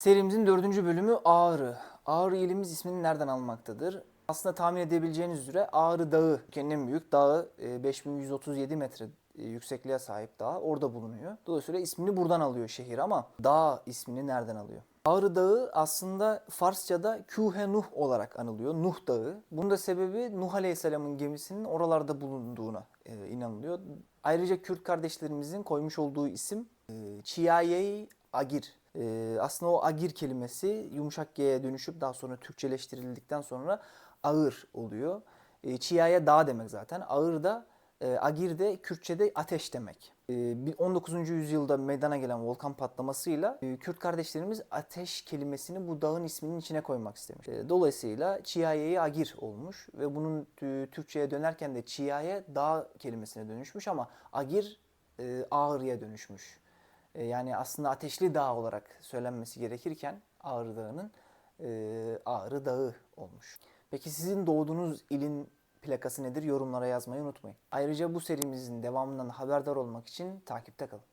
Serimizin dördüncü bölümü Ağrı. Ağrı ilimiz ismini nereden almaktadır? Aslında tahmin edebileceğiniz üzere Ağrı Dağı, ülkenin en büyük dağı, e, 5137 metre e, yüksekliğe sahip dağ orada bulunuyor. Dolayısıyla ismini buradan alıyor şehir ama dağ ismini nereden alıyor? Ağrı Dağı aslında Farsça'da Kühe Nuh olarak anılıyor. Nuh Dağı. Bunun da sebebi Nuh Aleyhisselam'ın gemisinin oralarda bulunduğuna e, inanılıyor. Ayrıca Kürt kardeşlerimizin koymuş olduğu isim e, Çiyayey Agir. E, aslında o agir kelimesi yumuşak G'ye dönüşüp daha sonra Türkçeleştirildikten sonra ağır oluyor. E, Çiyaya dağ demek zaten. Ağır da e, Agir de Kürtçe'de ateş demek. E, bir 19. yüzyılda meydana gelen volkan patlamasıyla e, Kürt kardeşlerimiz ateş kelimesini bu dağın isminin içine koymak istemiş. E, Dolayısıyla Çiyaye'yi Agir olmuş ve bunun e, Türkçe'ye dönerken de Çiyaye dağ kelimesine dönüşmüş ama Agir e, Ağrı'ya dönüşmüş. E, Yani aslında ateşli dağ olarak söylenmesi gerekirken Ağrı Dağı'nın e, Ağrı Dağı olmuş. Peki sizin doğduğunuz ilin plakası nedir? Yorumlara yazmayı unutmayın. Ayrıca bu serimizin devamından haberdar olmak için takipte kalın.